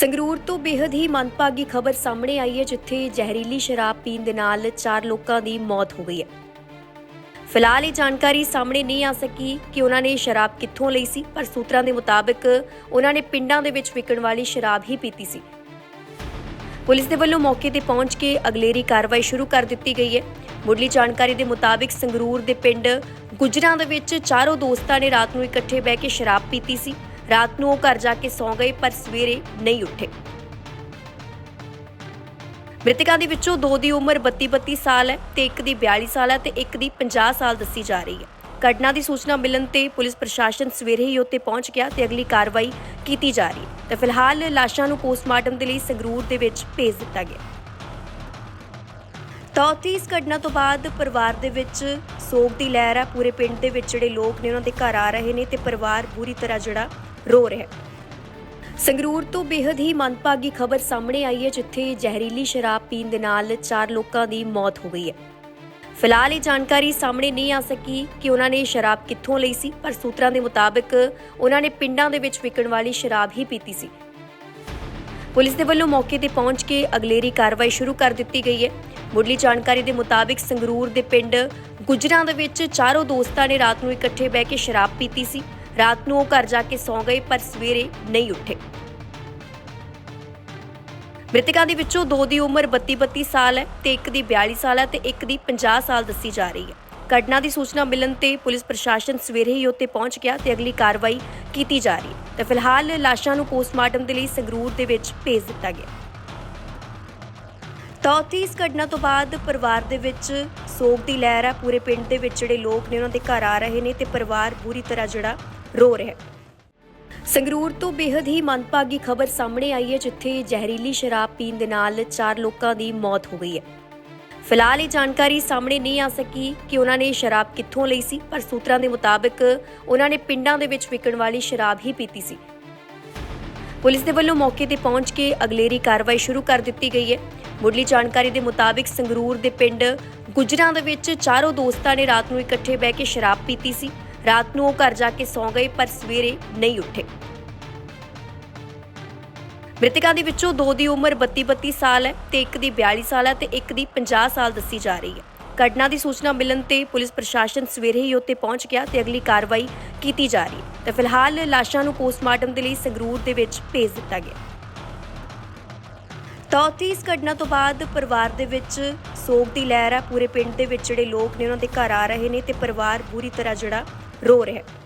ਸੰਗਰੂਰ ਤੋਂ ਬੇहद ਹੀ ਮੰਦਭਾਗੀ ਖਬਰ ਸਾਹਮਣੇ ਆਈ ਹੈ, ਜਿੱਥੇ ਜ਼ਹਿਰੀਲੀ ਸ਼ਰਾਬ ਪੀਣ ਦੇ ਨਾਲ ਚਾਰ ਲੋਕਾਂ ਦੀ ਮੌਤ ਹੋ ਗਈ ਹੈ। ਫਿਲਹਾਲ ਇਹ ਜਾਣਕਾਰੀ ਸਾਹਮਣੇ ਨਹੀਂ ਆ ਸਕੀ ਕਿ ਉਹਨਾਂ ਨੇ ਸ਼ਰਾਬ ਕਿੱਥੋਂ ਲਈ ਸੀ, ਪਰ ਸੂਤਰਾਂ ਦੇ ਮੁਤਾਬਕ ਉਹਨਾਂ ਨੇ ਪਿੰਡਾਂ ਦੇ ਵਿੱਚ ਵਿਕਣ ਵਾਲੀ ਸ਼ਰਾਬ ਹੀ ਪੀਤੀ ਸੀ। ਪੁਲਿਸ ਦੇ ਵੱਲੋਂ ਮੌਕੇ ਤੇ ਪਹੁੰਚ ਕੇ ਅਗਲੇਰੀ ਕਾਰਵਾਈ ਸ਼ੁਰੂ ਕਰ ਦਿੱਤੀ ਗਈ ਹੈ। ਮੁੱਢਲੀ ਜਾਣਕਾਰੀ ਦੇ ਮੁਤਾਬਕ ਸੰਗਰੂਰ ਦੇ ਪਿੰਡ ਗੁਜਰਾਂ ਦੇ ਵਿੱਚ ਚਾਰੋਂ ਦੋਸਤਾਂ ਨੇ ਰਾਤ ਨੂੰ ਇਕੱਠੇ ਬਹਿ ਕੇ ਸ਼ਰਾਬ ਪੀਤੀ ਸੀ। ਰਾਤ ਨੂੰ ਉਹ ਘਰ ਜਾ ਕੇ ਸੌਂ ਗਏ, ਪਰ ਸਵੇਰੇ ਨਹੀਂ ਉੱਠੇ। ਮ੍ਰਿਤਕਾਂ ਦੇ ਵਿੱਚੋਂ ਦੋ ਦੀ ਉਮਰ 32-32 ਸਾਲ ਹੈ ਤੇ ਇੱਕ ਦੀ 42 ਸਾਲ ਹੈ ਤੇ ਇੱਕ ਦੀ 50 ਸਾਲ ਦੱਸੀ ਜਾ ਰਹੀ ਹੈ। ਘਟਨਾ ਦੀ ਸੂਚਨਾ ਮਿਲਣ ਤੇ ਪੁਲਿਸ ਪ੍ਰਸ਼ਾਸਨ ਸਵੇਰੇ ਹੀ ਉੱਥੇ ਪਹੁੰਚ ਗਿਆ ਤੇ ਅਗਲੀ ਕਾਰਵਾਈ ਕੀਤੀ ਜਾ ਰਹੀ ਹੈ। ਤੇ ਫਿਲਹਾਲ ਲਾਸ਼ਾਂ ਨੂੰ ਪੋਸਟਮਾਰਟਮ ਦੇ ਲਈ ਸੰਗਰੂਰ ਦੇ ਵਿੱਚ ਭੇਜ ਦਿੱਤਾ ਗਿਆ ਤਾਂ ਇਸ ਘਟਨਾ ਤੋਂ ਬਾਅਦ ਪਰਿਵਾਰ ਦੇ ਵਿੱਚ ਸੋਗ ਦੀ ਲਹਿਰ ਹੈ ਪੂਰੇ ਪਿੰਡ ਦੇ ਵਿੱਚ ਜਿਹੜੇ ਲੋਕ ਨੇ, ਉਹਨਾਂ ਦੇ ਘਰ ਆ ਰਹੇ ਨੇ ਤੇ ਪਰਿਵਾਰ ਬੁਰੀ ਤਰ੍ਹਾਂ ਜਿਹੜਾ ਰੋ ਰਿਹਾ ਹੈ। ਸੰਗਰੂਰ ਤੋਂ ਬੇहद ਹੀ ਮੰਦਭਾਗੀ ਖਬਰ ਸਾਹਮਣੇ ਆਈ ਹੈ, ਜਿੱਥੇ ਜ਼ਹਿਰੀਲੀ ਸ਼ਰਾਬ ਪੀਣ ਦੇ ਨਾਲ ਚਾਰ ਲੋਕਾਂ ਦੀ ਮੌਤ ਹੋ ਗਈ ਹੈ। ਫਿਲਹਾਲ ਇਹ ਜਾਣਕਾਰੀ ਸਾਹਮਣੇ ਨਹੀਂ ਆ ਸਕੀ ਕਿ ਉਹਨਾਂ ਨੇ ਸ਼ਰਾਬ ਕਿੱਥੋਂ ਲਈ ਸੀ, ਪਰ ਸੂਤਰਾਂ ਦੇ ਮੁਤਾਬਕ ਉਹਨਾਂ ਨੇ ਪਿੰਡਾਂ ਦੇ ਵਿੱਚ ਵਿਕਣ ਵਾਲੀ ਸ਼ਰਾਬ ਹੀ ਪੀਤੀ ਸੀ। ਪੁਲਿਸ ਦੇ ਵੱਲੋਂ ਮੌਕੇ ਤੇ ਪਹੁੰਚ ਕੇ ਅਗਲੇਰੀ ਕਾਰਵਾਈ ਸ਼ੁਰੂ ਕਰ ਦਿੱਤੀ ਗਈ ਹੈ। ਮੁੱਢਲੀ ਜਾਣਕਾਰੀ ਦੇ ਮੁਤਾਬਕ ਸੰਗਰੂਰ ਦੇ ਪਿੰਡ ਗੁਜਰਾਂ ਦੇ ਵਿੱਚ ਚਾਰੋਂ ਦੋਸਤਾਂ ਨੇ ਰਾਤ ਨੂੰ ਇਕੱਠੇ ਬਹਿ ਕੇ ਸ਼ਰਾਬ ਪੀਤੀ ਸੀ। ਰਾਤ ਨੂੰ ਉਹ ਘਰ ਜਾ ਕੇ ਸੌਂ ਗਏ, ਪਰ ਸਵੇਰੇ ਨਹੀਂ ਉੱਠੇ। ਮ੍ਰਿਤਕਾਂ ਦੇ ਵਿੱਚੋਂ ਦੋ ਦੀ ਉਮਰ 32-32 ਸਾਲ ਹੈ ਤੇ ਇੱਕ ਦੀ 42 ਸਾਲ ਹੈ ਤੇ ਇੱਕ ਦੀ 50 ਸਾਲ ਦੱਸੀ ਜਾ ਰਹੀ ਹੈ। ਘਟਨਾ ਦੀ ਸੂਚਨਾ ਮਿਲਣ ਤੇ ਪੁਲਿਸ ਪ੍ਰਸ਼ਾਸਨ ਸਵੇਰੇ ਹੀ ਉੱਥੇ ਪਹੁੰਚ ਗਿਆ ਤੇ ਅਗਲੀ ਕਾਰਵਾਈ ਕੀਤੀ ਜਾ ਰਹੀ ਹੈ। ਤੇ ਫਿਲਹਾਲ ਲਾਸ਼ਾਂ ਨੂੰ ਪੋਸਟਮਾਰਟਮ ਦੇ ਲਈ ਸੰਗਰੂਰ ਦੇ ਵਿੱਚ ਭੇਜ ਦਿੱਤਾ ਗਿਆ। ਤਾਂ ਉੱਥੇ ਇਸ ਘਟਨਾ ਤੋਂ ਬਾਅਦ ਪਰਿਵਾਰ ਦੇ ਵਿੱਚ ਸੋਗ ਦੀ ਲਹਿਰ ਹੈ ਪੂਰੇ ਪਿੰਡ ਦੇ ਵਿੱਚ ਜਿਹੜੇ ਲੋਕ ਨੇ, ਉਹਨਾਂ ਦੇ ਘਰ ਆ ਰਹੇ ਨੇ ਤੇ ਪਰਿਵਾਰ ਪੂਰੀ ਤਰ੍ਹਾਂ ਜਿਹੜਾ ਰੋ ਰਿਹਾ ਹੈ। ਸੰਗਰੂਰ ਤੋਂ ਬੇहद ਹੀ ਮੰਦਭਾਗੀ ਖਬਰ ਸਾਹਮਣੇ ਆਈ ਹੈ, ਜਿੱਥੇ ਜ਼ਹਿਰੀਲੀ ਸ਼ਰਾਬ ਪੀਣ ਦੇ ਨਾਲ ਚਾਰ ਲੋਕਾਂ ਦੀ ਮੌਤ ਹੋ ਗਈ ਹੈ। ਫਿਲਹਾਲ ਇਹ ਜਾਣਕਾਰੀ ਸਾਹਮਣੇ ਨਹੀਂ ਆ ਸਕੀ ਕਿ ਉਹਨਾਂ ਨੇ ਸ਼ਰਾਬ ਕਿੱਥੋਂ ਲਈ ਸੀ, ਪਰ ਸੂਤਰਾਂ ਦੇ ਮੁਤਾਬਕ ਉਹਨਾਂ ਨੇ ਪਿੰਡਾਂ ਦੇ ਵਿੱਚ ਵਿਕਣ ਵਾਲੀ ਸ਼ਰਾਬ ਹੀ ਪੀਤੀ ਸੀ। ਪੁਲਿਸ ਦੇ ਵੱਲੋਂ ਮੌਕੇ ਤੇ ਪਹੁੰਚ ਕੇ ਅਗਲੇਰੀ ਕਾਰਵਾਈ ਸ਼ੁਰੂ ਕਰ ਦਿੱਤੀ ਗਈ ਹੈ। ਮੁੱਢਲੀ ਜਾਣਕਾਰੀ ਦੇ ਮੁਤਾਬਿਕ ਸੰਗਰੂਰ ਦੇ ਪਿੰਡ ਗੁਜਰਾਂ ਸੰਗਰੂਰ ਦੇ ਪਿੰਡ ਗੁਜਰਾਂ ਦੇ ਵਿੱਚ ਚਾਰੋਂ ਦੋਸਤਾਂ ਨੇ ਰਾਤ ਨੂੰ ਇਕੱਠੇ ਬਹਿ ਕੇ ਸ਼ਰਾਬ ਪੀਤੀ ਸੀ। ਰਾਤ ਨੂੰ ਉਹ ਘਰ ਜਾ ਕੇ ਸੌਂ ਗਏ, ਪਰ ਸਵੇਰੇ ਨਹੀਂ ਉੱਠੇ। ਮ੍ਰਿਤਕਾਂ ਦੇ ਵਿੱਚੋਂ ਦੋ ਦੀ ਉਮਰ 32-32 ਸਾਲ ਹੈ ਤੇ ਇੱਕ ਦੀ 42 ਸਾਲ ਹੈ ਤੇ ਇੱਕ ਦੀ 50 ਸਾਲ ਦੱਸੀ ਜਾ ਰਹੀ ਹੈ। ਘਟਨਾ ਦੀ ਸੂਚਨਾ ਮਿਲਣ ਤੇ ਪੁਲਿਸ ਪ੍ਰਸ਼ਾਸਨ ਸਵੇਰੇ ਹੀ ਉੱਥੇ ਪਹੁੰਚ ਗਿਆ ਤੇ ਅਗਲੀ ਕਾਰਵਾਈ ਕੀਤੀ ਜਾ ਰਹੀ ਹੈ। ਤੇ ਫਿਲਹਾਲ ਲਾਸ਼ਾਂ ਨੂੰ ਪੋਸਟਮਾਰਟਮ ਦੇ ਲਈ ਸੰਗਰੂਰ ਦੇ ਵਿੱਚ ਭੇਜ ਦਿੱਤਾ ਗਿਆ। ਤਾਂ ਉੱਥੇ ਇਸ ਘਟਨਾ ਤੋਂ ਬਾਅਦ ਪਰਿਵਾਰ ਦੇ ਵਿੱਚ ਸੋਗ ਦੀ ਲਹਿਰ ਆ। ਪੂਰੇ ਪਿੰਡ ਦੇ ਵਿੱਚ ਜਿਹੜੇ ਲੋਕ ਨੇ, ਉਹਨਾਂ ਦੇ ਘਰ ਆ ਰਹੇ ਨੇ ਤੇ ਪਰਿਵਾਰ ਬੁਰੀ ਤਰ੍ਹਾਂ ਜਿਹੜਾ ਰੋ ਰਿਹਾ ਹੈ।